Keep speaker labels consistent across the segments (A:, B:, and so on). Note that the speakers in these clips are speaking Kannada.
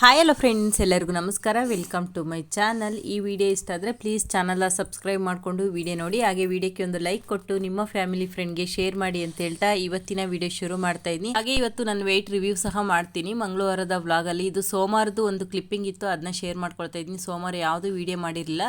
A: ಹಾಯ್ ಎಲ್ಲ ಫ್ರೆಂಡ್ಸ್ ಎಲ್ಲರಿಗೂ ನಮಸ್ಕಾರ. ವೆಲ್ಕಮ್ ಟು ಮೈ ಚಾನಲ್ ಈ ವಿಡಿಯೋ ಇಷ್ಟ ಆದರೆ ಪ್ಲೀಸ್ ಚಾನಲ್ನ ಸಬ್ಸ್ಕ್ರೈಬ್ ಮಾಡಿಕೊಂಡು ವಿಡಿಯೋ ನೋಡಿ. ಹಾಗೆ ವಿಡಿಯೋಕ್ಕೆ ಒಂದು ಲೈಕ್ ಕೊಟ್ಟು ನಿಮ್ಮ ಫ್ಯಾಮಿಲಿ ಫ್ರೆಂಡ್ಗೆ ಶೇರ್ ಮಾಡಿ ಅಂತ ಹೇಳ್ತಾ ಇವತ್ತಿನ ವಿಡಿಯೋ ಶುರು ಮಾಡ್ತಾ ಇದ್ದೀನಿ. ಹಾಗೆ ಇವತ್ತು ನಾನು ವೆಯ್ಟ್ ರಿವ್ಯೂ ಸಹ ಮಾಡ್ತೀನಿ. ಮಂಗಳವಾರದ ವ್ಲಾಗಲ್ಲಿ ಇದು ಸೋಮವಾರದ್ದು ಒಂದು ಕ್ಲಿಪ್ಪಿಂಗ್ ಇತ್ತು. ಅದನ್ನ ಶೇರ್ ಮಾಡ್ಕೊಳ್ತಾ ಇದ್ದೀನಿ. ಸೋಮವಾರ ಯಾವುದೂ ವಿಡಿಯೋ ಮಾಡಿರಲಿಲ್ಲ.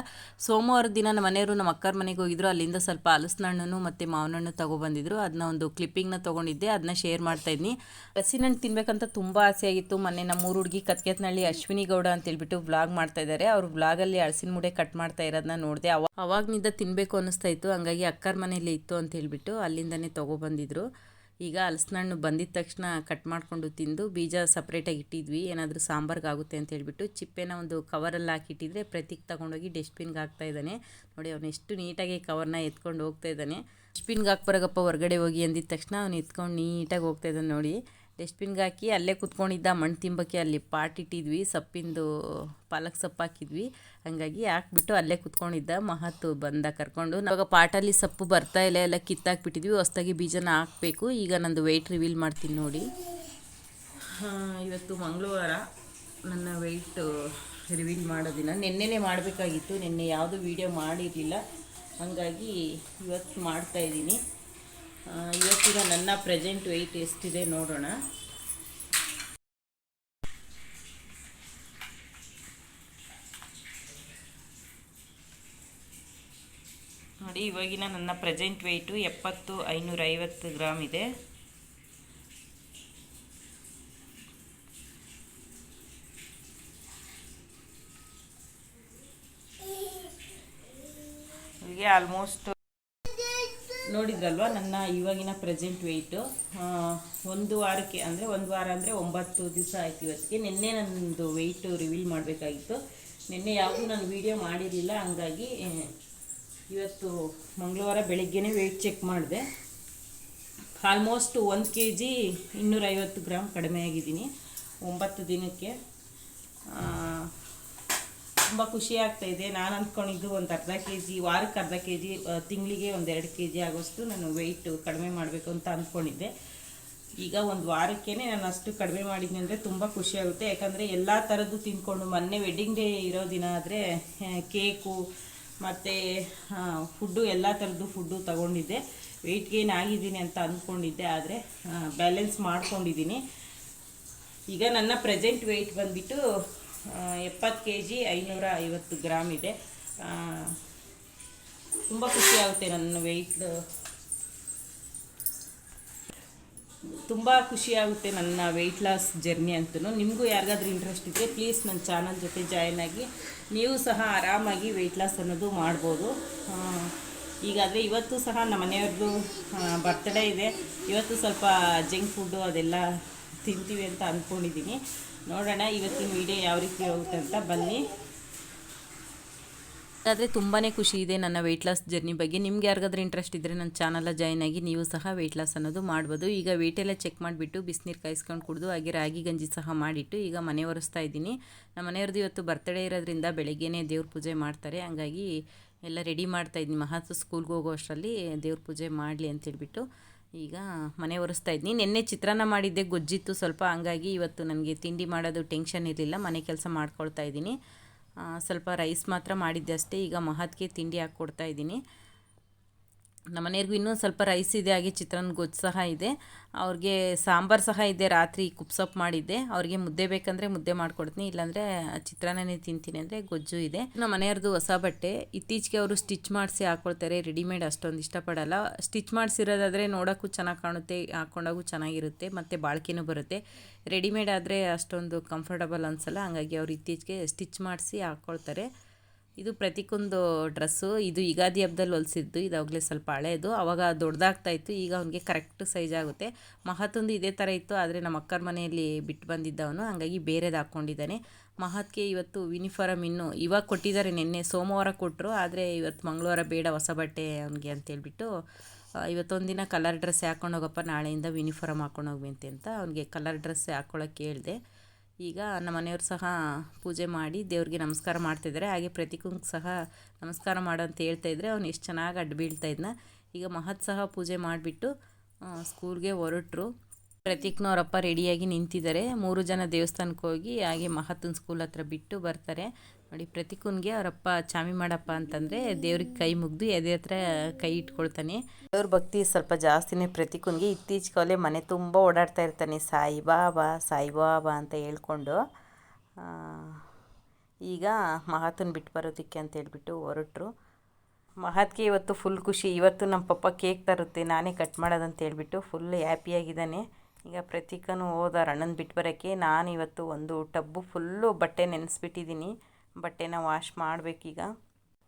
A: ಸೋಮವಾರದ ದಿನ ನಮ್ಮ ಮನೆಯವರು ನಮ್ಮ ಅಕ್ಕರ ಮನೆಗೆ ಹೋಗಿದ್ರು. ಅಲ್ಲಿಂದ ಸ್ವಲ್ಪ ಹಲಸಿನ ಹಣ್ಣು ಮತ್ತು ಮಾವಿನ ಹಣ್ಣು ತಗೊಬಂದಿದ್ರು ಅದನ್ನ ಒಂದು ಕ್ಲಿಪ್ಪಿಂಗ್ನ ತೊಗೊಂಡಿದ್ದೆ. ಅದನ್ನ ಶೇರ್ ಮಾಡ್ತಾ ಇದ್ದೀನಿ. ಹಸಿನ ಹಣ್ಣು ತಿನ್ಬೇಕಂತ ತುಂಬ ಆಸೆ ಆಗಿತ್ತು. ಮೊನ್ನೆ ನಮ್ಮ ಮೂರು ಹುಡುಗಿ ಕತ್ಕೆತ್ನಳ್ಳಿ ಅಶ್ವಿನಿ ಗೌಡ ಅಂತ ಹೇಳ್ಬಿಟ್ಟು ವ್ಲಾಗ್ ಮಾಡ್ತಾ ಇದ್ದಾರೆ ಅವ್ರ ವ್ಲಾಗಲ್ಲಿ ಹಳಸಿನ ಮುಡೆ ಕಟ್ ಮಾಡ್ತಾ ಇರೋದನ್ನ ನೋಡಿದೆ. ಅವ ಅವಾಗ್ನಿಂದ ತಿನ್ಬೇಕು ಅನಿಸ್ತಾ ಇತ್ತು. ಹಂಗಾಗಿ ಅಕ್ಕರ ಮನೇಲಿ ಇತ್ತು ಅಂತ ಹೇಳ್ಬಿಟ್ಟು ಅಲ್ಲಿಂದನೇ ತೊಗೊಬಂದಿದ್ರು ಈಗ ಹಲಸಿನ ಹಣ್ಣು ಬಂದಿದ ತಕ್ಷಣ ಕಟ್ ಮಾಡಿಕೊಂಡು ತಿಂದು ಬೀಜ ಸಪ್ರೇಟಾಗಿ ಇಟ್ಟಿದ್ವಿ. ಏನಾದರೂ ಸಾಂಬಾರ್ಗೆ ಆಗುತ್ತೆ ಅಂತ ಹೇಳ್ಬಿಟ್ಟು ಚಿಪ್ಪೆನ ಒಂದು ಕವರಲ್ಲಿ ಹಾಕಿಟ್ಟಿದ್ರೆ ಪ್ರತೀಕ್ ತಗೊಂಡೋಗಿ ಡಸ್ಟ್ಬಿನ್ಗೆ ಹಾಕ್ತಾ ಇದ್ದಾನೆ ನೋಡಿ, ಅವನು ಎಷ್ಟು ನೀಟಾಗಿ ಕವರ್ನ ಎತ್ಕೊಂಡು ಹೋಗ್ತಾ ಇದ್ದಾನೆ ಡಸ್ಟ್ಬಿನ್ಗೆ ಹಾಕ್ಬರಗಪ್ಪ, ಹೊರಗಡೆ ಹೋಗಿ ಅಂದಿದ ತಕ್ಷಣ ಅವ್ನು ಎತ್ಕೊಂಡು ನೀಟಾಗಿ ಹೋಗ್ತಾ ಇದ್ದಾನೆ ನೋಡಿ. ಡಸ್ಟ್ಬಿನ್ಗೆ ಹಾಕಿ ಅಲ್ಲೇ ಕುತ್ಕೊಂಡಿದ್ದ ಮಣ್ಣು ತಿಂಬಕ್ಕೆ ಅಲ್ಲಿ ಪಾಟ್ ಇಟ್ಟಿದ್ವಿ, ಸೊಪ್ಪಿಂದು ಪಾಲಕ್ ಸೊಪ್ಪು ಹಾಕಿದ್ವಿ. ಹಂಗಾಗಿ ಹಾಕ್ಬಿಟ್ಟು ಅಲ್ಲೇ ಕುತ್ಕೊಂಡಿದ್ದ ಮಹತ್ತು ಬಂದ ಕರ್ಕೊಂಡು. ನಾವಾಗ ಪಾಟಲ್ಲಿ ಸೊಪ್ಪು ಬರ್ತಾ ಇಲ್ಲ, ಎಲ್ಲ ಕಿತ್ತಾಕ್ಬಿಟ್ಟಿದ್ವಿ, ಹೊಸ್ದಾಗಿ ಬೀಜನ ಹಾಕಬೇಕು. ಈಗ ನಂದು ವೆಯ್ಟ್ ರಿವೀಲ್ ಮಾಡ್ತೀನಿ ನೋಡಿ. ಇವತ್ತು ಮಂಗಳವಾರ. ನನ್ನ ವೆಯ್ಟ್ ರಿವೀಲ್ ಮಾಡೋದಿನ. ನಿನ್ನೆನೇ ಮಾಡಬೇಕಾಗಿತ್ತು, ನಿನ್ನೆ ಯಾವುದು ವೀಡಿಯೋ ಮಾಡಿರಲಿಲ್ಲ. ಹಾಗಾಗಿ ಇವತ್ತು ಮಾಡ್ತಾಯಿದ್ದೀನಿ ಇವತ್ತಿನ ನನ್ನ ಪ್ರೆಸೆಂಟ್ ವೆಯ್ಟ್ ಎಷ್ಟಿದೆ ನೋಡೋಣ. ನೋಡಿ, ಇವಾಗಿನ ನನ್ನ ಪ್ರೆಸೆಂಟ್ ವೆಯ್ಟು ಎಪ್ಪತ್ತು ಐನೂರ ಐವತ್ತು ಗ್ರಾಮ್ ಇದೆ ಆಲ್ಮೋಸ್ಟ್ ನೋಡಿದ್ರಲ್ವ ನನ್ನ ಇವಾಗಿನ ಪ್ರೆಸೆಂಟ್ ವೆಯ್ಟು? ಒಂದು ವಾರಕ್ಕೆ ಅಂದರೆ ಒಂದು ವಾರ ಅಂದರೆ ಒಂಬತ್ತು ದಿವಸ ಆಯ್ತು ಇವತ್ತಿಗೆ. ನಿನ್ನೆ ನನ್ನದು ವೆಯ್ಟು ರಿವೀಲ್ ಮಾಡಬೇಕಾಗಿತ್ತು. ನಿನ್ನೆ ಯಾವುದೂ ನಾನು ವೀಡಿಯೋ ಮಾಡಿರಲಿಲ್ಲ, ಹಂಗಾಗಿ ಇವತ್ತು ಮಂಗಳವಾರ ಬೆಳಗ್ಗೆನೇ ವೆಯ್ಟ್ ಚೆಕ್ ಮಾಡಿದೆ. ಆಲ್ಮೋಸ್ಟ್ ಒಂದು ಕೆ ಜಿ ಇನ್ನೂರೈವತ್ತು ಗ್ರಾಮ್ ಕಡಿಮೆ ಆಗಿದ್ದೀನಿ, ಒಂಬತ್ತು ದಿನಕ್ಕೆ. ತುಂಬ ಖುಷಿ ಆಗ್ತಾ ಇದೆ. ನಾನು ಅಂದ್ಕೊಂಡಿದ್ದು ಒಂದು ಅರ್ಧ ಕೆ ಜಿ ವಾರಕ್ಕೆ ಅರ್ಧ ಕೆ ಜಿ ತಿಂಗಳಿಗೆ ಒಂದು ಎರಡು ಕೆ ಜಿ ಆಗೋಷ್ಟು ನಾನು ವೆಯ್ಟು ಕಡಿಮೆ ಮಾಡಬೇಕು ಅಂತ ಅಂದ್ಕೊಂಡಿದ್ದೆ ಈಗ ಒಂದು ವಾರಕ್ಕೇ ನಾನು ಅಷ್ಟು ಕಡಿಮೆ ಮಾಡಿದ್ದೀನಿ ಅಂದರೆ ತುಂಬ ಖುಷಿ ಆಗುತ್ತೆ. ಯಾಕಂದರೆ ಎಲ್ಲ ಥರದ್ದು ತಿಂದ್ಕೊಂಡು ಮೊನ್ನೆ ವೆಡ್ಡಿಂಗ್ ಡೇ ಇರೋ ದಿನ ಆದರೆ ಕೇಕು ಮತ್ತು ಫುಡ್ಡು ಎಲ್ಲ ಥರದ್ದು ಫುಡ್ಡು ತಗೊಂಡಿದ್ದೆ. ವೆಯ್ಟ್ ಗೇನ್ ಆಗಿದ್ದೀನಿ ಅಂತ ಅಂದ್ಕೊಂಡಿದ್ದೆ ಆದರೆ ಬ್ಯಾಲೆನ್ಸ್ ಮಾಡ್ಕೊಂಡಿದ್ದೀನಿ. ಈಗ ನನ್ನ ಪ್ರೆಸೆಂಟ್ ವೆಯ್ಟ್ ಬಂದುಬಿಟ್ಟು ಎಪ್ಪತ್ತು ಕೆ ಜಿ ಐನೂರ ಐವತ್ತು ಗ್ರಾಮ್ ಇದೆ. ತುಂಬ ಖುಷಿಯಾಗುತ್ತೆ ನನ್ನ ವೆಯ್ಟ್ ತುಂಬ ಖುಷಿಯಾಗುತ್ತೆ ನನ್ನ ವೆಯ್ಟ್ ಲಾಸ್ ಜರ್ನಿ ಅಂತೂ ನಿಮಗೂ ಯಾರಿಗಾದ್ರೂ ಇಂಟ್ರೆಸ್ಟ್ ಇದ್ದರೆ ಪ್ಲೀಸ್ ನನ್ನ ಚಾನಲ್ ಜೊತೆ ಜಾಯ್ನ್ ಆಗಿ ನೀವು ಸಹ ಆರಾಮಾಗಿ ವೆಯ್ಟ್ ಲಾಸ್ ಅನ್ನೋದು ಮಾಡ್ಬೋದು. ಈಗಾದರೆ ಇವತ್ತು ಸಹ ನಮ್ಮ ಮನೆಯವ್ರದ್ದು ಬರ್ತ್ಡೇ ಇದೆ. ಇವತ್ತು ಸ್ವಲ್ಪ ಜಂಕ್ ಫುಡ್ಡು ಅದೆಲ್ಲ ತಿಂತೀವಿ ಅಂತ ಅಂದ್ಕೊಂಡಿದ್ದೀನಿ ನೋಡೋಣ ಇವತ್ತಿನ ವಿಡಿಯೋ ಯಾವ ರೀತಿ ಹೋಗುತ್ತೆ ಅಂತ ಬನ್ನಿ. ಆದರೆ ತುಂಬಾ ಖುಷಿ ಇದೆ ನನ್ನ ವೆಯ್ಟ್ ಲಾಸ್ ಜರ್ನಿ ಬಗ್ಗೆ. ನಿಮ್ಗೆ ಯಾರಿಗಾದ್ರೂ ಇಂಟ್ರೆಸ್ಟ್ ಇದ್ದರೆ ನನ್ನ ಚಾನಲ್ಲ ಜಾಯ್ನ್ ಆಗಿ ನೀವು ಸಹ ವೆಯ್ಟ್ ಲಾಸ್ ಅನ್ನೋದು ಮಾಡ್ಬೋದು. ಈಗ ವೆಯ್ಟೆಲ್ಲ ಚೆಕ್ ಮಾಡಿಬಿಟ್ಟು ಬಿಸಿನೀರು ಕಾಯಿಸ್ಕೊಂಡು ಕುಡಿದು, ಹಾಗೆ ರಾಗಿ ಗಂಜಿ ಸಹ ಮಾಡಿಟ್ಟು ಈಗ ಮನೆ ಒರೆಸ್ತಾ ಇದ್ದೀನಿ. ನಮ್ಮ ಮನೆಯವ್ರದ್ದು ಇವತ್ತು ಬರ್ತ್ಡೇ ಇರೋದ್ರಿಂದ ಬೆಳಗ್ಗೆನೇ ದೇವ್ರ ಪೂಜೆ ಮಾಡ್ತಾರೆ. ಹಂಗಾಗಿ ಎಲ್ಲ ರೆಡಿ ಮಾಡ್ತಾ ಇದ್ದೀನಿ. ಮಹತ್ವ ಸ್ಕೂಲ್ಗೆ ಹೋಗೋ ಅಷ್ಟರಲ್ಲಿ ದೇವ್ರ ಪೂಜೆ ಮಾಡಲಿ ಅಂತೇಳ್ಬಿಟ್ಟು ಈಗ ಮನೆ ಒರೆಸ್ತಾ ಇದ್ದೀನಿ ನಿನ್ನೆ ಚಿತ್ರಾನ್ನ ಮಾಡಿದ್ದೆ, ಗೊಜ್ಜಿತ್ತು. ಸ್ವಲ್ಪ ಹಂಗಾಗಿ ಇವತ್ತು ನನಗೆ ತಿಂಡಿ ಮಾಡೋದು ಟೆನ್ಷನ್ ಇರಲಿಲ್ಲ. ಮನೆ ಕೆಲಸ ಮಾಡ್ಕೊಳ್ತಾ ಇದ್ದೀನಿ. ಸ್ವಲ್ಪ ರೈಸ್ ಮಾತ್ರ ಮಾಡಿದ್ದೆ ಅಷ್ಟೇ. ಈಗ ಮಹತ್ಗೆ ತಿಂಡಿ ಹಾಕ್ಕೊಡ್ತಾ ಇದ್ದೀನಿ. ನಮ್ಮ ಮನೆಯವ್ರಿಗೂ ಇನ್ನೂ ಸ್ವಲ್ಪ ರೈಸ್ ಇದೆ, ಹಾಗೆ ಚಿತ್ರಾನ್ನ ಗೊಜ್ಜು ಸಹ ಇದೆ. ಅವ್ರಿಗೆ ಸಾಂಬಾರು ಸಹ ಇದೆ, ರಾತ್ರಿ ಕುಪ್ಸಪ್ ಮಾಡಿದ್ದೆ. ಅವ್ರಿಗೆ ಮುದ್ದೆ ಬೇಕಂದರೆ ಮುದ್ದೆ ಮಾಡಿಕೊಡ್ತೀನಿ, ಇಲ್ಲಾಂದರೆ ಚಿತ್ರಾನ್ನನೇ ತಿಂತೀನಿ ಅಂದರೆ ಗೊಜ್ಜು ಇದೆ. ನಮ್ಮ ಮನೆಯವ್ರದ್ದು ಹೊಸ ಬಟ್ಟೆ. ಇತ್ತೀಚೆಗೆ ಅವರು ಸ್ಟಿಚ್ ಮಾಡಿಸಿ ಹಾಕ್ಕೊಳ್ತಾರೆ ರೆಡಿಮೇಡ್ ಅಷ್ಟೊಂದು ಇಷ್ಟಪಡಲ್ಲ. ಸ್ಟಿಚ್ ಮಾಡಿಸಿರೋದಾದರೆ ನೋಡೋಕ್ಕೂ ಚೆನ್ನಾಗಿ ಕಾಣುತ್ತೆ ಹಾಕ್ಕೊಂಡಾಗೂ ಚೆನ್ನಾಗಿರುತ್ತೆ, ಮತ್ತು ಬಾಳ್ಕೆನೂ ಬರುತ್ತೆ. ರೆಡಿಮೇಡ್ ಆದರೆ ಅಷ್ಟೊಂದು ಕಂಫರ್ಟಬಲ್ ಅನಿಸಲ್ಲ, ಹಾಗಾಗಿ ಅವ್ರು ಇತ್ತೀಚೆಗೆ ಸ್ಟಿಚ್ ಮಾಡಿಸಿ ಹಾಕ್ಕೊಳ್ತಾರೆ ಇದು ಪ್ರತಿಕೊಂದು ಡ್ರೆಸ್ಸು. ಇದು ಯುಗಾದಿ ಹಬ್ಬದಲ್ಲಿ ಹೊಲಿಸಿದ್ದು. ಇದಾಗಲೇ ಸ್ವಲ್ಪ ಹಳೆಯದು ಅವಾಗ ದೊಡ್ಡದಾಗ್ತಾ ಇತ್ತು. ಈಗ ಅವನಿಗೆ ಕರೆಕ್ಟ್ ಸೈಜ್ ಆಗುತ್ತೆ. ಮಹತ್ತೊಂದು ಇದೇ ಥರ ಇತ್ತು. ಆದರೆ ನಮ್ಮ ಅಕ್ಕರ ಮನೆಯಲ್ಲಿ ಬಿಟ್ಟು ಬಂದಿದ್ದವನು. ಹಾಗಾಗಿ ಬೇರೆದು ಹಾಕ್ಕೊಂಡಿದ್ದಾನೆ ಮಹತ್ಗೆ ಇವತ್ತು ಯೂನಿಫಾರಮ್ ಇನ್ನು ಇವಾಗ ಕೊಟ್ಟಿದ್ದಾರೆ ನಿನ್ನೆ. ಸೋಮವಾರ ಕೊಟ್ಟರು ಆದರೆ ಇವತ್ತು ಮಂಗಳವಾರ ಬೇಡ ಹೊಸ ಬಟ್ಟೆ ಅವನಿಗೆ ಅಂತೇಳ್ಬಿಟ್ಟು ಇವತ್ತೊಂದು ದಿನ ಕಲರ್ ಡ್ರೆಸ್ ಹಾಕ್ಕೊಂಡು ಹೋಗಪ್ಪ. ನಾಳೆಯಿಂದ ಯೂನಿಫಾರಮ್ ಹಾಕ್ಕೊಂಡು ಹೋಗ್ಬೇಂತೆ ಅಂತ ಅವನಿಗೆ ಕಲರ್ ಡ್ರೆಸ್ ಹಾಕ್ಕೊಳ್ಳೋಕ್ಕೆ ಹೇಳಿದೆ. ಈಗ ನಮ್ಮ ಮನೆಯವ್ರು ಸಹ ಪೂಜೆ ಮಾಡಿ ದೇವ್ರಿಗೆ ನಮಸ್ಕಾರ ಮಾಡ್ತಿದ್ದಾರೆ. ಹಾಗೆ ಪ್ರತಿಕುಂಗ್ ಸಹ ನಮಸ್ಕಾರ ಮಾಡು ಅಂತ ಇದ್ದರೆ ಅವ್ನು ಎಷ್ಟು ಚೆನ್ನಾಗಿ ಅಡ್ಡ ಬೀಳ್ತಾ ಇದ್ನ. ಈಗ ಮಹತ್ ಸಹ ಪೂಜೆ ಮಾಡಿಬಿಟ್ಟು ಸ್ಕೂಲ್ಗೆ ಹೊರಟ್ರು. ಪ್ರತೀಕ್ನವರಪ್ಪ ರೆಡಿಯಾಗಿ ನಿಂತಿದ್ದಾರೆ. ಮೂರು ಜನ ದೇವಸ್ಥಾನಕ್ಕೆ ಹೋಗಿ ಹಾಗೆ ಮಹತ್ತನ ಸ್ಕೂಲ್ ಹತ್ರ ಬಿಟ್ಟು ಬರ್ತಾರೆ. ನೋಡಿ, ಪ್ರತಿಕೂನ್ಗೆ ಅವರಪ್ಪ ಚಾಮಿ ಮಾಡಪ್ಪ ಅಂತಂದರೆ ದೇವ್ರಿಗೆ ಕೈ ಮುಗ್ದು ಎದೆ ಹತ್ರ ಕೈ ಇಟ್ಕೊಳ್ತಾನೆ. ದೇವ್ರ ಭಕ್ತಿ ಸ್ವಲ್ಪ ಜಾಸ್ತಿನೇ ಪ್ರತೀಕುನ್ಗೆ ಇತ್ತೀಚೆಗೆ ಮನೆ ತುಂಬ ಓಡಾಡ್ತಾ ಇರ್ತಾನೆ, ಸಾಯಿ ಬಾಬಾ ಸಾಯಿ ಬಾಬಾ ಅಂತ ಹೇಳ್ಕೊಂಡು ಈಗ ಮಹಾತನ್ ಬಿಟ್ಟು ಬರೋದಕ್ಕೆ ಅಂತ ಹೇಳ್ಬಿಟ್ಟು ಹೊರಟರು. ಮಹತ್ಗೆ ಇವತ್ತು ಫುಲ್ ಖುಷಿ, ಇವತ್ತು ನಮ್ಮ ಪಪ್ಪ ಕೇಕ್ ತರುತ್ತೆ, ನಾನೇ ಕಟ್ ಮಾಡೋದಂತ ಹೇಳ್ಬಿಟ್ಟು ಫುಲ್ ಹ್ಯಾಪಿಯಾಗಿದ್ದಾನೆ ಈಗ ಪ್ರತೀಕನೂ ಹೋದ ಅಣ್ಣನ ಬಿಟ್ಟು ಬರೋಕ್ಕೆ. ನಾನು ಇವತ್ತು ಒಂದು ಟಬ್ಬು ಫುಲ್ಲು ಬಟ್ಟೆ ನೆನೆಸ್ಬಿಟ್ಟಿದ್ದೀನಿ. ಬಟ್ಟೆನ ವಾಶ್ ಮಾಡಬೇಕೀಗ.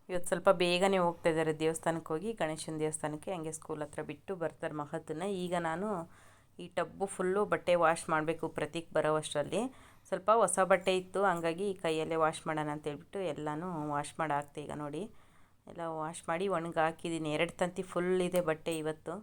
A: ಇವತ್ತು ಸ್ವಲ್ಪ ಬೇಗನೆ ಹೋಗ್ತಾ ಇದ್ದಾರೆ ದೇವಸ್ಥಾನಕ್ಕೆ ಹೋಗಿ. ಗಣೇಶನ ದೇವಸ್ಥಾನಕ್ಕೆ ಹಂಗೆ ಸ್ಕೂಲ್ ಹತ್ರ ಬಿಟ್ಟು ಬರ್ತಾರೆ ಮಹತ್ತನ್ನ. ಈಗ ನಾನು ಈ ಟಬ್ಬು ಫುಲ್ಲು ಬಟ್ಟೆ ವಾಶ್ ಮಾಡಬೇಕು ಪ್ರತೀಕ್ ಬರೋವಷ್ಟರಲ್ಲಿ. ಸ್ವಲ್ಪ ಹೊಸ ಬಟ್ಟೆ ಇತ್ತು, ಹಂಗಾಗಿ ಕೈಯಲ್ಲೇ ವಾಶ್ ಮಾಡೋಣ ಅಂತ ಹೇಳ್ಬಿಟ್ಟು ಎಲ್ಲನೂ ವಾಶ್ ಮಾಡಿ ಹಾಕ್ತೆ ಈಗ ನೋಡಿ. ಎಲ್ಲ ವಾಶ್ ಮಾಡಿ ಒಣಗಿ ಹಾಕಿದ್ದೀನಿ. ಎರಡು ತಂತಿ ಫುಲ್ ಇದೆ ಬಟ್ಟೆ ಇವತ್ತು.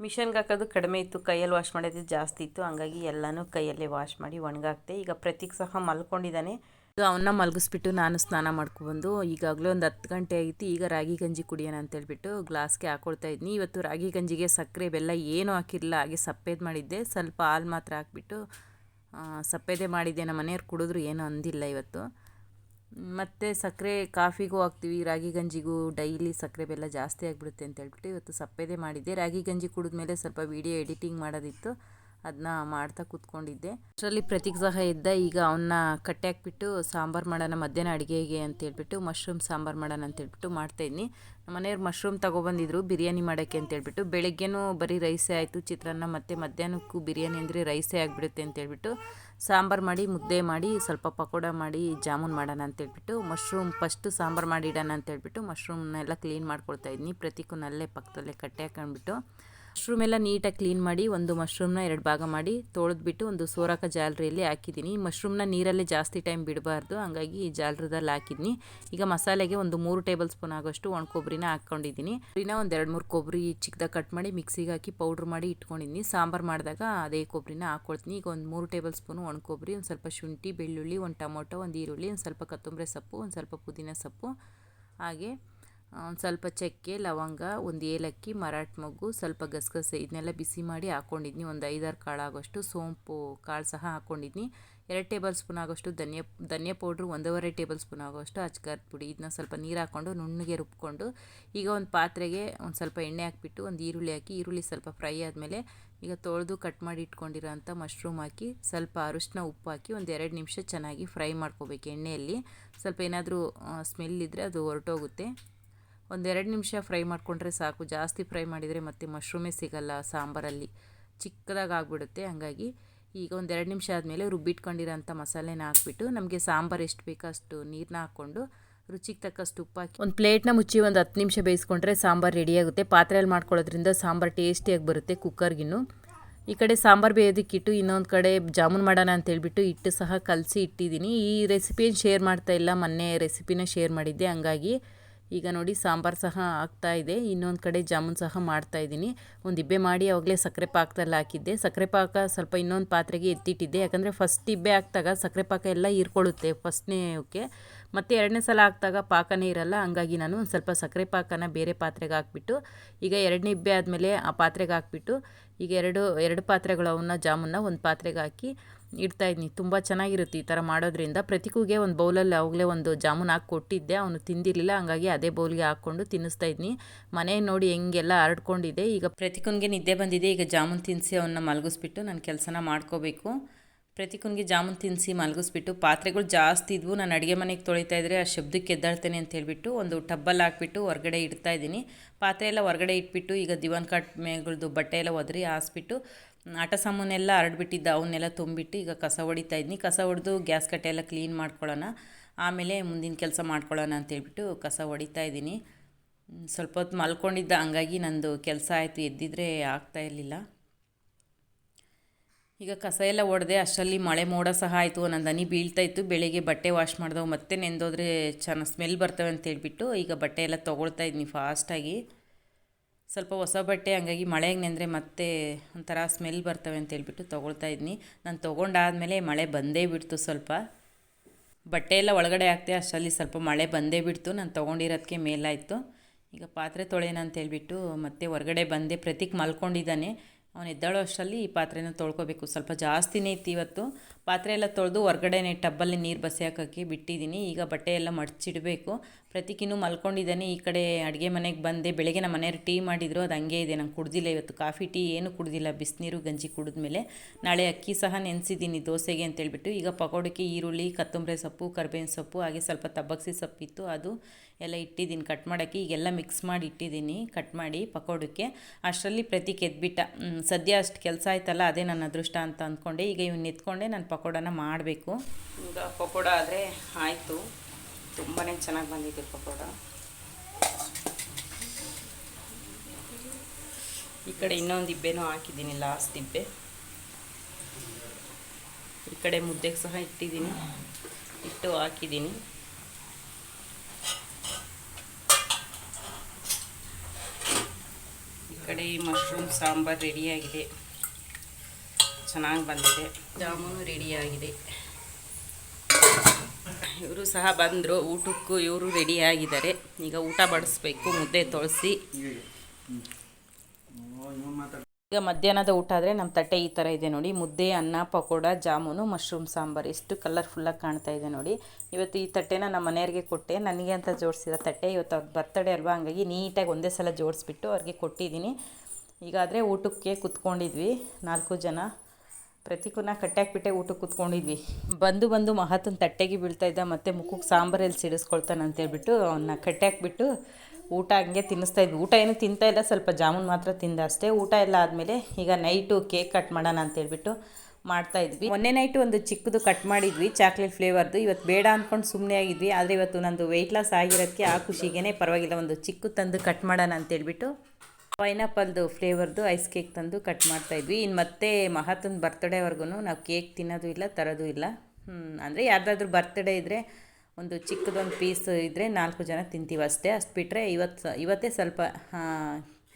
A: ಮಿಷನ್ಗೆ ಹಾಕೋದು ಕಡಿಮೆ ಇತ್ತು. ಕೈಯಲ್ಲಿ ವಾಶ್ ಮಾಡೋದು ಜಾಸ್ತಿ ಇತ್ತು. ಹಂಗಾಗಿ ಎಲ್ಲನೂ ಕೈಯಲ್ಲೇ ವಾಶ್ ಮಾಡಿ ಒಣಗಾಕ್ತೆ ಈಗ ಪ್ರತೀಕ್ ಸಹ ಮಲ್ಕೊಂಡಿದ್ದಾನೆ. ಈಗ ಅವನ್ನ ಮಲಗಿಸ್ಬಿಟ್ಟು ನಾನು ಸ್ನಾನ ಮಾಡ್ಕೊಬಂದು ಈಗಾಗಲೇ ಒಂದು ಹತ್ತು ಗಂಟೆ ಆಗಿತ್ತು ಈಗ ರಾಗಿ ಗಂಜಿ ಕುಡಿಯೋಣ ಅಂತ ಹೇಳ್ಬಿಟ್ಟು ಗ್ಲಾಸ್ಗೆ ಹಾಕೊಳ್ತಾ ಇದ್ನಿ. ಇವತ್ತು ರಾಗಿ ಗಂಜಿಗೆ ಸಕ್ಕರೆ ಬೆಲ್ಲ ಏನೂ ಹಾಕಿರಲಿಲ್ಲ, ಹಾಗೆ ಸಪ್ಪೇದು ಮಾಡಿದ್ದೆ. ಸ್ವಲ್ಪ ಹಾಲು ಮಾತ್ರ ಹಾಕ್ಬಿಟ್ಟು ಸಪ್ಪೆದೆ ಮಾಡಿದ್ದೆ. ನಮ್ಮ ಮನೆಯವ್ರು ಕುಡಿದ್ರು, ಏನೂ ಅಂದಿಲ್ಲ ಇವತ್ತು. ಮತ್ತು ಸಕ್ಕರೆ ಕಾಫಿಗೂ ಹಾಕ್ತೀವಿ, ರಾಗಿ ಗಂಜಿಗೂ ಡೈಲಿ ಸಕ್ಕರೆ ಬೆಲ್ಲ ಜಾಸ್ತಿ ಆಗಿಬಿಡುತ್ತೆ ಅಂತ ಹೇಳ್ಬಿಟ್ಟು ಇವತ್ತು ಸಪ್ಪೆದೇ ಮಾಡಿದ್ದೆ. ರಾಗಿ ಗಂಜಿ ಕುಡಿದ್ಮೇಲೆ ಸ್ವಲ್ಪ ವೀಡಿಯೋ ಎಡಿಟಿಂಗ್ ಮಾಡೋದಿತ್ತು. ಅದನ್ನ ಮಾಡ್ತಾ ಕೂತ್ಕೊಂಡಿದ್ದೆ. ಅಷ್ಟರಲ್ಲಿ ಪ್ರತೀಕ್ ಸಹ ಇದ್ದ, ಈಗ ಅವನ್ನ ಕಟ್ಟೆ ಹಾಕ್ಬಿಟ್ಟು ಸಾಂಬಾರು ಮಾಡೋಣ, ಮಧ್ಯಾಹ್ನ ಅಡುಗೆಗೆ ಅಂತ ಹೇಳ್ಬಿಟ್ಟು ಮಶ್ರೂಮ್ ಸಾಂಬಾರು ಮಾಡೋಣ ಅಂತ ಹೇಳ್ಬಿಟ್ಟು ಮಾಡ್ತಾಯಿದ್ನಿ ನಮ್ಮ ಮನೆಯವ್ರು ಮಶ್ರೂಮ್ ತೊಗೊಬಂದಿದ್ರು, ಬಿರಿಯಾನಿ ಮಾಡೋಕ್ಕೆ ಅಂತ ಹೇಳ್ಬಿಟ್ಟು. ಬೆಳಗ್ಗೆನೂ ಬರೀ ರೈಸೇ ಆಯಿತು, ಚಿತ್ರಾನ್ನ ಮತ್ತು ಮಧ್ಯಾಹ್ನಕ್ಕೂ ಬಿರಿಯಾನಿ ಅಂದರೆ ರೈಸೇ ಆಗಿಬಿಡುತ್ತೆ ಅಂತ ಹೇಳ್ಬಿಟ್ಟು ಸಾಂಬಾರು ಮಾಡಿ, ಮುದ್ದೆ ಮಾಡಿ, ಸ್ವಲ್ಪ ಪಕೋಡ ಮಾಡಿ, ಜಾಮೂನ್ ಮಾಡೋಣ ಅಂತ ಹೇಳ್ಬಿಟ್ಟು, ಮಶ್ರೂಮ್ ಫಸ್ಟು ಸಾಂಬಾರು ಮಾಡಿಡೋಣ ಅಂತ ಹೇಳ್ಬಿಟ್ಟು ಮಶ್ರೂಮ್ನೆಲ್ಲ ಕ್ಲೀನ್ ಮಾಡ್ಕೊಳ್ತಾ ಇದ್ನಿ. ಪ್ರತಿಕೂನಲ್ಲೇ ಪಕ್ಕದಲ್ಲೇ ಕಟ್ಟೆ ಹಾಕೊಂಡ್ಬಿಟ್ಟು ಮಶ್ರೂಮ್ ಎಲ್ಲ ನೀಟಾಗಿ ಕ್ಲೀನ್ ಮಾಡಿ ಒಂದು ಮಶ್ರೂಮ್ನ ಎರಡು ಭಾಗ ಮಾಡಿ ತೊಳೆದ್ಬಿಟ್ಟು ಒಂದು ಸೋರಾಕ ಜಾಲರಿಯಲ್ಲಿ ಹಾಕಿದ್ದೀನಿ. ಮಶ್ರೂಮ್ನ ನೀರಲ್ಲೇ ಜಾಸ್ತಿ ಟೈಮ್ ಬಿಡಬಾರ್ದು. ಹಂಗಾಗಿ ಜಾಲರದಲ್ಲಿ ಹಾಕಿದ್ನಿ ಈಗ ಮಸಾಲೆಗೆ ಒಂದು ಮೂರು ಟೇಬಲ್ ಸ್ಪೂನ್ ಆಗೋಷ್ಟು ಒಣ ಕೊಬ್ಬರಿನ ಹಾಕ್ಕೊಂಡಿದ್ದೀನಿ. ಕೊಬ್ಬರಿನ ಒಂದು ಎರಡು ಮೂರು ಕೊಬ್ಬರಿ ಚಿಕ್ಕದಾಗಿ ಕಟ್ ಮಾಡಿ ಮಿಕ್ಸಿಗೆ ಹಾಕಿ ಪೌಡ್ರ್ ಮಾಡಿ ಇಟ್ಕೊಂಡಿದ್ದೀನಿ. ಸಾಂಬಾರು ಮಾಡಿದಾಗ ಅದೇ ಕೊಬ್ಬರಿನ ಹಾಕ್ಕೊಳ್ತೀನಿ ಈಗ ಒಂದು ಮೂರು ಟೇಬಲ್ ಸ್ಪೂನು ಒಣ ಕೊಬ್ಬರಿ, ಒಂದು ಸ್ವಲ್ಪ ಶುಂಠಿ, ಬೆಳ್ಳುಳ್ಳಿ, ಒಂದು ಟೊಮೊಟೊ, ಒಂದು ಈರುಳ್ಳಿ, ಒಂದು ಸ್ವಲ್ಪ ಕೊತ್ತಂಬರಿ ಸೊಪ್ಪು, ಒಂದು ಸ್ವಲ್ಪ ಪುದೀನ ಸೊಪ್ಪು, ಹಾಗೆ ಒಂದು ಸ್ವಲ್ಪ ಚಕ್ಕೆ, ಲವಂಗ, ಒಂದು ಏಲಕ್ಕಿ ಮರಾಟ್ ಮೊಗ್ಗು, ಸ್ವಲ್ಪ ಗಸಗಸೆ ಇದನ್ನೆಲ್ಲ ಬಿಸಿ ಮಾಡಿ ಹಾಕ್ಕೊಂಡಿದ್ನಿ ಒಂದು ಐದಾರು ಕಾಳು ಆಗೋಷ್ಟು ಸೋಂಪು ಕಾಳು ಸಹ ಹಾಕ್ಕೊಂಡಿದ್ನಿ ಎರಡು ಟೇಬಲ್ ಸ್ಪೂನ್ ಆಗೋಷ್ಟು ಧನಿಯಾ ಧನಿಯಾ ಪೌಡ್ರು, ಒಂದೂವರೆ ಟೇಬಲ್ ಸ್ಪೂನ್ ಆಗೋಷ್ಟು ಅಚ್ಕಾರದ ಪುಡಿ. ಇದನ್ನ ಸ್ವಲ್ಪ ನೀರು ಹಾಕ್ಕೊಂಡು ನುಣ್ಣಗೆ ರುಬ್ಕೊಂಡು, ಈಗ ಒಂದು ಪಾತ್ರೆಗೆ ಒಂದು ಸ್ವಲ್ಪ ಎಣ್ಣೆ ಹಾಕ್ಬಿಟ್ಟು ಒಂದು ಈರುಳ್ಳಿ ಹಾಕಿ, ಈರುಳ್ಳಿ ಸ್ವಲ್ಪ ಫ್ರೈ ಆದಮೇಲೆ ಈಗ ತೊಳೆದು ಕಟ್ ಮಾಡಿ ಇಟ್ಕೊಂಡಿರೋಂಥ ಮಶ್ರೂಮ್ ಹಾಕಿ, ಸ್ವಲ್ಪ ಅರಿಶಿನ ಉಪ್ಪು ಹಾಕಿ ಒಂದು ಎರಡು ನಿಮಿಷ ಚೆನ್ನಾಗಿ ಫ್ರೈ ಮಾಡ್ಕೋಬೇಕು ಎಣ್ಣೆಯಲ್ಲಿ. ಸ್ವಲ್ಪ ಏನಾದರೂ ಸ್ಮೆಲ್ ಇದ್ದರೆ ಅದು ಹೊರಟೋಗುತ್ತೆ. ಒಂದೆರಡು ನಿಮಿಷ ಫ್ರೈ ಮಾಡಿಕೊಂಡ್ರೆ ಸಾಕು. ಜಾಸ್ತಿ ಫ್ರೈ ಮಾಡಿದರೆ ಮತ್ತೆ ಮಶ್ರೂಮೇ ಸಿಗಲ್ಲ ಸಾಂಬಾರಲ್ಲಿ. ಚಿಕ್ಕದಾಗಿ ಆಗಿಬಿಡುತ್ತೆ. ಹಾಗಾಗಿ ಈಗ ಒಂದೆರಡು ನಿಮಿಷ ಆದಮೇಲೆ ರುಬ್ಬಿಟ್ಕೊಂಡಿರೋಂಥ ಮಸಾಲೆನ ಹಾಕ್ಬಿಟ್ಟು ನಮಗೆ ಸಾಂಬಾರು ಎಷ್ಟು ಬೇಕೋ ಅಷ್ಟು ನೀರನ್ನ ಹಾಕ್ಕೊಂಡು ರುಚಿಗೆ ತಕ್ಕಷ್ಟು ಉಪ್ಪು ಹಾಕಿ ಒಂದು ಪ್ಲೇಟ್ನ ಮುಚ್ಚಿ ಒಂದು ಹತ್ತು ನಿಮಿಷ ಬೇಯಿಸ್ಕೊಂಡ್ರೆ ಸಾಂಬಾರು ರೆಡಿಯಾಗುತ್ತೆ ಪಾತ್ರೆಯಲ್ಲಿ ಮಾಡ್ಕೊಳ್ಳೋದ್ರಿಂದ ಸಾಂಬಾರು ಟೇಸ್ಟಿಯಾಗಿ ಬರುತ್ತೆ ಕುಕ್ಕರ್ಗಿನ್ನು. ಈ ಕಡೆ ಸಾಂಬಾರು ಬೇಯೋದಕ್ಕಿಟ್ಟು ಇನ್ನೊಂದು ಕಡೆ ಜಾಮೂನ್ ಮಾಡೋಣ ಅಂತ ಹೇಳ್ಬಿಟ್ಟು ಹಿಟ್ಟು ಸಹ ಕಲಸಿ ಇಟ್ಟಿದ್ದೀನಿ. ಈ ರೆಸಿಪಿಯನ್ನು ಶೇರ್ ಮಾಡ್ತಾ ಇಲ್ಲ, ಮೊನ್ನೆ ರೆಸಿಪಿನ ಶೇರ್ ಮಾಡಿದ್ದೆ. ಹಂಗಾಗಿ ಈಗ ನೋಡಿ ಸಾಂಬಾರು ಸಹ ಆಗ್ತಾ ಇದೆ. ಇನ್ನೊಂದು ಕಡೆ ಜಾಮೂನ್ ಸಹ ಮಾಡ್ತಾ ಇದ್ದೀನಿ. ಒಂದು ಇಬ್ಬೆ ಮಾಡಿ ಅವಾಗಲೇ ಸಕ್ಕರೆ ಪಾಕದಲ್ಲಿ ಹಾಕಿದ್ದೆ. ಸಕ್ಕರೆ ಪಾಕ ಸ್ವಲ್ಪ ಇನ್ನೊಂದು ಪಾತ್ರೆಗೆ ಎತ್ತಿಟ್ಟಿದ್ದೆ. ಯಾಕಂದರೆ ಫಸ್ಟ್ ಇಬ್ಬೆ ಹಾಕಿದಾಗ ಸಕ್ಕರೆ ಪಾಕ ಎಲ್ಲ ಹೀರ್ಕೊಳ್ಳುತ್ತೆ ಫಸ್ಟ್ನೇಕ್ಕೆ ಮತ್ತು ಎರಡನೇ ಸಲ ಹಾಕಿದಾಗ ಪಾಕನೇ ಇರಲ್ಲ. ಹಂಗಾಗಿ ನಾನು ಒಂದು ಸ್ವಲ್ಪ ಸಕ್ಕರೆ ಪಾಕನ ಬೇರೆ ಪಾತ್ರೆಗೆ ಹಾಕ್ಬಿಟ್ಟು, ಈಗ ಎರಡನೇ ಇಬ್ಬೆ ಆದಮೇಲೆ ಆ ಪಾತ್ರೆಗೆ ಹಾಕ್ಬಿಟ್ಟು, ಈಗ ಎರಡು ಎರಡು ಪಾತ್ರೆಗಳು ಅವನ್ನ ಜಾಮೂನ್ನ ಒಂದು ಪಾತ್ರೆಗೆ ಹಾಕಿ ಇಡ್ತಾ ಇದ್ದೀನಿ ತುಂಬ ಚೆನ್ನಾಗಿರುತ್ತೆ ಈ ಥರ ಮಾಡೋದ್ರಿಂದ. ಪ್ರತಿಕೂಗೆ ಒಂದು ಬೌಲಲ್ಲಿ ಅವಾಗಲೇ ಒಂದು ಜಾಮೂನ್ ಹಾಕಿ ಕೊಟ್ಟಿದ್ದೆ. ಅವನು ತಿಂದಿರಲಿಲ್ಲ. ಹಂಗಾಗಿ ಅದೇ ಬೌಲ್ಗೆ ಹಾಕ್ಕೊಂಡು ತಿನ್ನಿಸ್ತಾ ಇದ್ನಿ. ಮನೆ ನೋಡಿ ಹೆಂಗೆಲ್ಲ ಹರಡ್ಕೊಂಡಿದೆ. ಈಗ ಪ್ರತಿಕೂನ್ಗೆ ನಿದ್ದೆ ಬಂದಿದೆ. ಈಗ ಜಾಮೂನ್ ತಿನ್ನಿಸಿ ಅವನ್ನ ಮಲಗಿಸ್ಬಿಟ್ಟು ನಾನು ಕೆಲಸನ ಮಾಡ್ಕೋಬೇಕು. ಪ್ರತಿಕೂನ್ಗೆ ಜಾಮೂನ್ ತಿನ್ನಿಸಿ ಮಲಗಿಸ್ಬಿಟ್ಟು ಪಾತ್ರೆಗಳು ಜಾಸ್ತಿ ಇದ್ವು. ನಾನು ಅಡುಗೆ ಮನೆಗೆ ತೊಳಿತಾ ಇದ್ದರೆ ಆ ಶಬ್ದಕ್ಕೆ ಎದ್ದಾಳ್ತೇನೆ ಅಂತ ಹೇಳ್ಬಿಟ್ಟು ಒಂದು ಟಬ್ಬಲ್ಲಿ ಹಾಕ್ಬಿಟ್ಟು ಹೊರಗಡೆ ಇಡ್ತಾ ಇದ್ದೀನಿ. ಪಾತ್ರೆ ಎಲ್ಲ ಹೊರಗಡೆ ಇಟ್ಬಿಟ್ಟು ಈಗ ದಿವಾನ್ ಕಾಟ್ ಮೇಗಳದ್ದು ಬಟ್ಟೆ ಎಲ್ಲ ಒದರಿ ಹಾಸ್ಬಿಟ್ಟು ಆಟ ಸಾಮಾನೆಲ್ಲ ಹರಡ್ಬಿಟ್ಟಿದ್ದ, ಅವನ್ನೆಲ್ಲ ತುಂಬಿಟ್ಟು ಈಗ ಕಸ ಹೊಡಿತಾ ಇದ್ನಿ. ಕಸ ಹೊಡೆದು ಗ್ಯಾಸ್ ಕಟ್ಟೆ ಎಲ್ಲ ಕ್ಲೀನ್ ಮಾಡ್ಕೊಳ್ಳೋಣ. ಆಮೇಲೆ ಮುಂದಿನ ಕೆಲಸ ಮಾಡ್ಕೊಳ್ಳೋಣ ಅಂತೇಳ್ಬಿಟ್ಟು ಕಸ ಹೊಡಿತಾ ಇದ್ದೀನಿ. ಸ್ವಲ್ಪ ಹೊತ್ತು ಮಲ್ಕೊಂಡಿದ್ದ, ಹಂಗಾಗಿ ನಂದು ಕೆಲಸ ಆಯಿತು, ಎದ್ದಿದ್ರೆ ಆಗ್ತಾ ಇರಲಿಲ್ಲ. ಈಗ ಕಸ ಎಲ್ಲ ಒಡೆದೆ ಅಷ್ಟರಲ್ಲಿ ಮಳೆ ಮೋಡ ಸಹ ಆಯಿತು. ಒಂದೊಂದು ಹನಿ ಬೀಳ್ತಾ ಇತ್ತು. ಬೆಳಿಗ್ಗೆ ಬಟ್ಟೆ ವಾಶ್ ಮಾಡಿದವು ಮತ್ತೆ ನೆಂದೋದ್ರೆ ಚೆನ್ನಾಗಿ ಸ್ಮೆಲ್ ಬರ್ತವೆ ಅಂತ ಹೇಳ್ಬಿಟ್ಟು ಈಗ ಬಟ್ಟೆ ಎಲ್ಲ ತೊಗೊಳ್ತಾ ಇದ್ದೀನಿ ಫಾಸ್ಟಾಗಿ. ಸ್ವಲ್ಪ ಹೊಸ ಬಟ್ಟೆ, ಹಂಗಾಗಿ ಮಳೆಗೆ ನೆಂದರೆ ಮತ್ತೆ ಒಂಥರ ಸ್ಮೆಲ್ ಬರ್ತವೆ ಅಂತ ಹೇಳ್ಬಿಟ್ಟು ತೊಗೊಳ್ತಾ ಇದ್ದೀನಿ ನಾನು ತೊಗೊಂಡಾದಮೇಲೆ ಮಳೆ ಬಂದೇ ಬಿಡ್ತು ಸ್ವಲ್ಪ. ಬಟ್ಟೆ ಎಲ್ಲ ಒಳಗಡೆ ಹಾಕ್ತೆ ಅಷ್ಟರಲ್ಲಿ ಸ್ವಲ್ಪ ಮಳೆ ಬಂದೇ ಬಿಡ್ತು. ನಾನು ತೊಗೊಂಡಿರೋದಕ್ಕೆ ಮೇಲಾಯಿತು. ಈಗ ಪಾತ್ರೆ ತೊಳೆಯೋಣ ಅಂತ ಹೇಳ್ಬಿಟ್ಟು ಮತ್ತೆ ಹೊರಗಡೆ ಬಂದೆ. ಪ್ರತೀಕ್ ಮಲ್ಕೊಂಡಿದ್ದಾನೆ. ಅವನು ಎದ್ದಾಳೋ ಅಷ್ಟರಲ್ಲಿ ಈ ಪಾತ್ರೆನ ತೊಳ್ಕೊಬೇಕು. ಸ್ವಲ್ಪ ಜಾಸ್ತಿನೇ ಇತ್ತು ಇವತ್ತು. ಪಾತ್ರೆ ಎಲ್ಲ ತೊಳೆದು ಹೊರಗಡೆನೆ ಟಬ್ಬಲ್ಲಿ ನೀರು ಬಸಿ ಹಾಕೋಕ್ಕೆ ಬಿಟ್ಟಿದ್ದೀನಿ. ಈಗ ಬಟ್ಟೆ ಎಲ್ಲ ಮಡಚಿಡಬೇಕು. ಪ್ರತಿಕಿನ್ನೂ ಮಲ್ಕೊಂಡಿದ್ದಾನೆ. ಈ ಕಡೆ ಅಡುಗೆ ಮನೆಗೆ ಬಂದೆ. ಬೆಳಗ್ಗೆ ನಮ್ಮ ಮನೆಯವ್ರು ಟೀ ಮಾಡಿದ್ರು. ಅದು ಹಂಗೆ ಇದೆ. ನಂಗೆ ಕುಡ್ದಿಲ್ಲ ಇವತ್ತು. ಕಾಫಿ, ಟೀ ಏನು ಕುಡ್ದಿಲ್ಲ. ಬಿಸಿನೀರು, ಗಂಜಿ ಕುಡಿದ್ಮೇಲೆ ನಾಳೆ ಅಕ್ಕಿ ಸಹ ನೆನೆಸಿದ್ದೀನಿ ದೋಸೆಗೆ ಅಂತೇಳ್ಬಿಟ್ಟು. ಈಗ ಪಕೋಡಕ್ಕೆ ಈರುಳ್ಳಿ, ಕತ್ತಂಬರಿ ಸೊಪ್ಪು, ಕರ್ಬೇವಿನ ಸೊಪ್ಪು, ಹಾಗೆ ಸ್ವಲ್ಪ ತಬ್ಬಕ್ಸಿ ಸೊಪ್ಪಿತ್ತು ಅದು ಎಲ್ಲ ಇಟ್ಟಿದ್ದೀನಿ. ಕಟ್ ಮಾಡೋಕ್ಕೆ ಈಗೆಲ್ಲ ಮಿಕ್ಸ್ ಮಾಡಿ ಇಟ್ಟಿದ್ದೀನಿ. ಕಟ್ ಮಾಡಿ ಪಕೋಡಕ್ಕೆ. ಅಷ್ಟರಲ್ಲಿ ಪ್ರತೀಕ್ ಎದ್ಬಿಟ್ಟ. ಸದ್ಯ ಅಷ್ಟು ಕೆಲಸ ಆಯ್ತಲ್ಲ, ಅದೇ ನನ್ನ ಅದೃಷ್ಟ ಅಂತ ಅಂದ್ಕೊಂಡೆ. ಈಗ ಇವ್ನು ಎತ್ಕೊಂಡೆ ನಾನು ಪಕೋಡನ ಮಾಡಬೇಕು. ಈಗ ಪಕೋಡ ಆದರೆ ಆಯಿತು. ತುಂಬಾ ಚೆನ್ನಾಗಿ ಬಂದಿದೆ ಪಕೋಡ. ಈ ಕಡೆ ಇನ್ನೊಂದು ಇಬ್ಬೆನೂ ಹಾಕಿದ್ದೀನಿ ಲಾಸ್ಟ್ ಇಬ್ಬೆ. ಈ ಕಡೆ ಮುದ್ದೆಗೆ ಸಹ ಇಟ್ಟಿದ್ದೀನಿ, ಇಟ್ಟು ಹಾಕಿದ್ದೀನಿ. ಈ ಕಡೆ ಮಶ್ರೂಮ್ ಸಾಂಬಾರು ರೆಡಿಯಾಗಿದೆ ಚೆನ್ನಾಗಿ ಬಂದಿದೆ. ಜಾಮೂನು ರೆಡಿಯಾಗಿದೆ ಇವರು ಸಹ ಬಂದರು, ಊಟಕ್ಕೂ ಇವರು ರೆಡಿಯಾಗಿದ್ದಾರೆ ಈಗ ಊಟ ಬಡಿಸ್ಬೇಕು, ಮುದ್ದೆ ತೊಳಸಿ. ಈಗ ಮಧ್ಯಾಹ್ನದ ಊಟ ಆದರೆ ನಮ್ಮ ತಟ್ಟೆ ಈ ಥರ ಇದೆ ನೋಡಿ. ಮುದ್ದೆ, ಅನ್ನ, ಪಕೋಡ, ಜಾಮೂನು ಮಶ್ರೂಮ್ ಸಾಂಬಾರು ಎಷ್ಟು ಕಲರ್ಫುಲ್ಲಾಗಿ ಕಾಣ್ತಾ ಇದೆ ನೋಡಿ. ಇವತ್ತು ಈ ತಟ್ಟೆನ ನಮ್ಮ ಮನೆಯವ್ರಿಗೆ ಕೊಟ್ಟೆ. ನನಗೆ ಅಂತ ಜೋಡಿಸಿದ ತಟ್ಟೆ ಇವತ್ತು ಅವ್ರ ಬರ್ತಡೇ ಅಲ್ವಾ? ಹಂಗಾಗಿ ನೀಟಾಗಿ ಒಂದೇ ಸಲ ಜೋಡಿಸ್ಬಿಟ್ಟು ಅವ್ರಿಗೆ ಕೊಟ್ಟಿದ್ದೀನಿ. ಈಗಾದರೆ ಊಟಕ್ಕೆ ಕುತ್ಕೊಂಡಿದ್ವಿ ನಾಲ್ಕು ಜನ. ಪ್ರತಿಕೂನ ಕಟ್ಟಾಕ್ಬಿಟ್ಟೆ ಊಟಕ್ಕೆ ಕೂತ್ಕೊಂಡಿದ್ವಿ. ಬಂದು ಬಂದು ಮಹತ್ತನ ತಟ್ಟೆಗೆ ಬೀಳ್ತಾ ಇದ್ದ, ಮತ್ತು ಮುಖಕ್ಕೆ ಸಾಂಬಾರಲ್ಲಿ ಸಿಡಿಸ್ಕೊಳ್ತಾನೆ ಅಂತೇಳ್ಬಿಟ್ಟು ಅವನ್ನ ಕಟ್ಟಾಕ್ಬಿಟ್ಟು ಊಟ ಹಂಗೆ ತಿನ್ನಿಸ್ತಾ ಇದ್ವಿ. ಊಟ ಏನು ತಿಂತಾ ಇಲ್ಲ, ಸ್ವಲ್ಪ ಜಾಮೂನ್ ಮಾತ್ರ ತಿಂದ ಅಷ್ಟೇ. ಊಟ ಎಲ್ಲ ಆದಮೇಲೆ ಈಗ ನೈಟು ಕೇಕ್ ಕಟ್ ಮಾಡೋಣ ಅಂತೇಳ್ಬಿಟ್ಟು ಮಾಡ್ತಾ ಇದ್ವಿ. ಮೊನ್ನೆ ನೈಟು ಒಂದು ಚಿಕ್ಕದು ಕಟ್ ಮಾಡಿದ್ವಿ ಚಾಕ್ಲೇಟ್ ಫ್ಲೇವರ್ದು ಇವತ್ತು ಬೇಡ ಅಂದ್ಕೊಂಡು ಸುಮ್ಮನೆ ಆಗಿದ್ವಿ, ಆದರೆ ಇವತ್ತು ನಂದು ವೆಯ್ಟ್ ಲಾಸ್ ಆಗಿರೋದಕ್ಕೆ ಆ ಖುಷಿಗೇ ಪರವಾಗಿಲ್ಲ, ಒಂದು ಚಿಕ್ಕ ತಂದು ಕಟ್ ಮಾಡೋಣ ಅಂತೇಳ್ಬಿಟ್ಟು ಪೈನಾಪಲ್ದು ಫ್ಲೇವರ್ದು ಐಸ್ ಕೇಕ್ ತಂದು ಕಟ್ ಮಾಡ್ತಾಯಿದ್ವಿ ಇನ್ನು ಮತ್ತೆ ಮಹತ್ತನ ಬರ್ತ್ಡೇವರೆಗೂ ನಾವು ಕೇಕ್ ತಿನ್ನೋದು ಇಲ್ಲ, ತರೋದು ಇಲ್ಲ. ಅಂದರೆ ಯಾರ್ದಾದ್ರೂ ಬರ್ತ್ಡೇ ಇದ್ದರೆ ಒಂದು ಚಿಕ್ಕದೊಂದು ಪೀಸ್ ಇದ್ದರೆ ನಾಲ್ಕು ಜನ ತಿಂತೀವಿ ಅಷ್ಟೇ ಅಷ್ಟು ಬಿಟ್ಟರೆ ಇವತ್ತು, ಇವತ್ತೇ ಸ್ವಲ್ಪ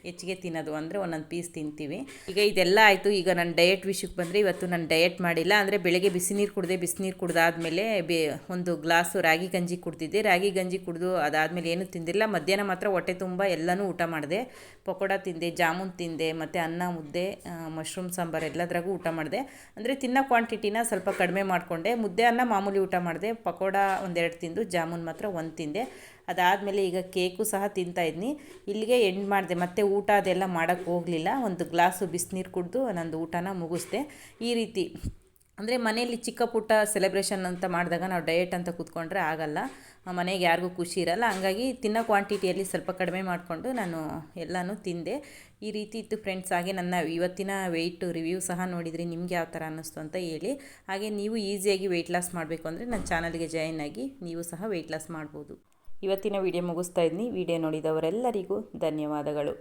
A: ಹೆಚ್ಚಿಗೆ ತಿನ್ನೋದು ಅಂದರೆ ಒಂದೊಂದು ಪೀಸ್ ತಿಂತೀವಿ. ಈಗ ಇದೆಲ್ಲ ಆಯಿತು. ಈಗ ನಾನು ಡಯಟ್ ವಿಷಯಕ್ಕೆ ಬಂದರೆ ಇವತ್ತು ನಾನು ಡಯಟ್ ಮಾಡಿಲ್ಲ ಅಂದರೆ ಬೆಳಗ್ಗೆ ಬಿಸಿನೀರು ಕುಡಿದೆ ಬಿಸಿನೀರು ಕುಡ್ದಾದ್ಮೇಲೆ ಬೇ, ಒಂದು ಗ್ಲಾಸು ರಾಗಿ ಗಂಜಿ ಕುಡ್ದಿದ್ದೆ. ರಾಗಿ ಗಂಜಿ ಕುಡಿದು ಅದಾದಮೇಲೆ ಏನೂ ತಿಂದಿಲ್ಲ. ಮಧ್ಯಾಹ್ನ ಮಾತ್ರ ಹೊಟ್ಟೆ ತುಂಬ ಎಲ್ಲನೂ ಊಟ ಮಾಡಿದೆ. ಪಕೋಡ ತಿಂದೆ, ಜಾಮೂನ್ ತಿಂದೆ, ಮತ್ತು ಅನ್ನ, ಮುದ್ದೆ ಮಶ್ರೂಮ್ ಸಾಂಬಾರು ಎಲ್ಲದ್ರಾಗೂ ಊಟ ಮಾಡಿದೆ. ಅಂದರೆ ತಿನ್ನೋ ಕ್ವಾಂಟಿಟಿನ ಸ್ವಲ್ಪ ಕಡಿಮೆ ಮಾಡಿಕೊಂಡೆ. ಮುದ್ದೆ ಅನ್ನ ಮಾಮೂಲಿ ಊಟ ಮಾಡಿದೆ. ಪಕೋಡ ಒಂದೆರಡು ತಿಂದು, ಜಾಮೂನ್ ಮಾತ್ರ ಒಂದು ತಿಂದೆ. ಅದಾದಮೇಲೆ ಈಗ ಕೇಕು ಸಹ ತಿಂತಾ ಇದ್ನಿ. ಇಲ್ಲಿಗೆ ಎಂಡ್ ಮಾಡಿದೆ. ಮತ್ತೆ ಊಟ ಅದೆಲ್ಲ ಮಾಡೋಕ್ಕೆ ಹೋಗಲಿಲ್ಲ. ಒಂದು ಗ್ಲಾಸು ಬಿಸಿನೀರು ಕುಡಿದು ನಂದು ಊಟನ ಮುಗಿಸ್ದೆ. ಈ ರೀತಿ. ಅಂದರೆ ಮನೆಯಲ್ಲಿ ಚಿಕ್ಕ ಪುಟ್ಟ ಸೆಲೆಬ್ರೇಷನ್ ಅಂತ ಮಾಡಿದಾಗ ನಾವು ಡಯಟ್ ಅಂತ ಕೂತ್ಕೊಂಡ್ರೆ ಆಗಲ್ಲ. ಮನೆಗೆ ಯಾರಿಗೂ ಖುಷಿ ಇರಲ್ಲ. ಹಂಗಾಗಿ ತಿನ್ನೋ ಕ್ವಾಂಟಿಟಿಯಲ್ಲಿ ಸ್ವಲ್ಪ ಕಡಿಮೆ ಮಾಡಿಕೊಂಡು ನಾನು ಎಲ್ಲನೂ ತಿಂದೆ. ಈ ರೀತಿ ಇತ್ತು ಫ್ರೆಂಡ್ಸ್ ಹಾಗೆ ನನ್ನ ಇವತ್ತಿನ ವೆಯ್ಟ್ ರಿವ್ಯೂ ಸಹ ನೋಡಿದ್ರಿ. ನಿಮ್ಗೆ ಯಾವ ಥರ ಅನ್ನಿಸ್ತು ಅಂತ ಹೇಳಿ. ಹಾಗೆ ನೀವು ಈಸಿಯಾಗಿ ವೆಯ್ಟ್ ಲಾಸ್ ಮಾಡಬೇಕು ಅಂದರೆ ನನ್ನ ಚಾನಲ್ಗೆ ಜಾಯಿನ್ ಆಗಿ ನೀವು ಸಹ ವೆಯ್ಟ್ ಲಾಸ್ ಮಾಡ್ಬೋದು. ಇವತ್ತಿನ ವಿಡಿಯೋ ಮುಗಿಸ್ತಾ ಇದ್ದೀನಿ ವಿಡಿಯೋ ನೋಡಿದವರೆಲ್ಲರಿಗೂ ಧನ್ಯವಾದಗಳು.